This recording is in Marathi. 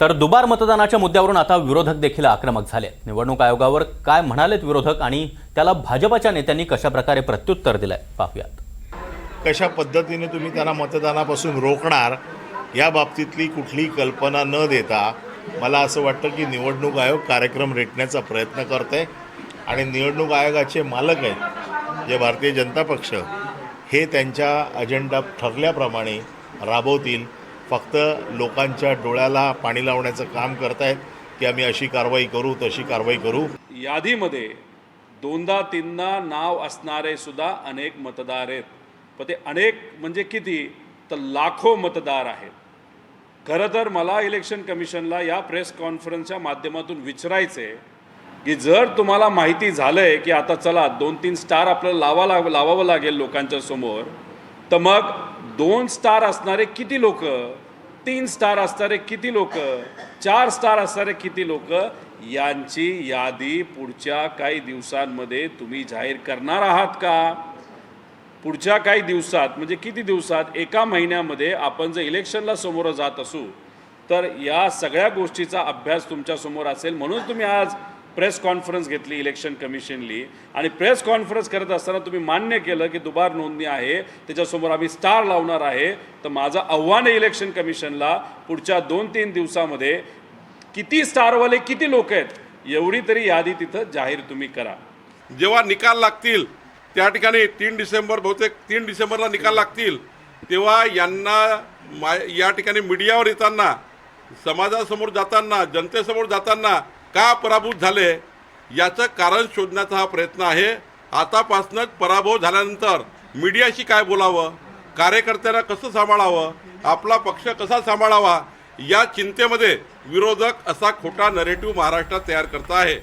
तर दुबार मतदानाच्या मुद्द्यावरून आता विरोधक देखील आक्रमक झाले. निवडणूक आयोगावर काय म्हणालेत विरोधक आणि त्याला भाजपच्या नेत्यांनी कशाप्रकारे प्रत्युत्तर दिलंय? पाहूयात. कशा पद्धतीने तुम्ही त्यांना मतदानापासून रोखणार या बाबतीतली कुठलीही कल्पना न देता मला असं वाटतं की निवडणूक आयोग कार्यक्रम रेटण्याचा प्रयत्न करते आणि निवडणूक आयोगाचे मालक आहेत जे भारतीय जनता पक्ष हे त्यांच्या अजेंडा ठरल्याप्रमाणे राबवतील फक्त लोकांच्या डोळ्याला पाणी लावण्याचं काम करतायत की आम्ही अशी कारवाई करू तशी कारवाई करू? यादीमध्ये दोनदा तीनदा नाव असणारे सुद्धा अनेक मतदार आहेत. पण ते अनेक म्हणजे किती? तर लाखो मतदार आहेत. खरं तर मला इलेक्शन कमिशनला या प्रेस कॉन्फरन्सच्या माध्यमातून विचारायचं आहे की जर तुम्हाला माहिती झालं आहे की आता चला दोन तीन स्टार आपल्याला लावा लाग लावावं लागेल लोकांच्या समोर तर मग दोन स्टार असणारे किती लोक? तीन स्टार असणारे किती लोक? चार स्टार असणारे किती लोक? यांची यादी पुढच्या काही दिवसांमध्ये तुम्ही जाहीर करणार आहात का? पुढच्या काही दिवसात म्हणजे किती दिवसात? एका महिन्यामध्ये आपण जर इलेक्शनला समोर जात असू तर या सगळ्या गोष्टीचा अभ्यास तुमच्यासमोर असेल म्हणून तुम्ही आज प्रेस कॉन्फरन्स घेतली इलेक्शन कमिशनली आणि प्रेस कॉन्फरन्स करत असताना तुम्ही मान्य केलं की दुबार नोंदणी आहे त्याच्यासमोर आम्ही स्टार लावणार आहे. तर माझं आव्हान आहे इलेक्शन कमिशनला पुढच्या दोन तीन दिवसामध्ये किती स्टारवाले किती लोक आहेत एवढी तरी यादी तिथं जाहीर तुम्ही करा. जेव्हा निकाल लागतील त्या ठिकाणी तीन डिसेंबर बहुतेक तीन डिसेंबरला निकाल लागतील तेव्हा यांना मा या ठिकाणी मीडियावर येताना समाजासमोर जाताना जनतेसमोर जाताना का पराभूत झाले? याचं कारण शोधण्याचा हा प्रयत्न आहे. आतापासूनच पराभव झाल्यानंतर मीडियाशी काय बोलावं? कार्यकर्त्यांना कसं सांभाळावं? आपला पक्ष कसा सांभाळावा? या चिंतेमध्ये विरोधक असा खोटा नरेटिव्ह महाराष्ट्रात तयार करता आहे.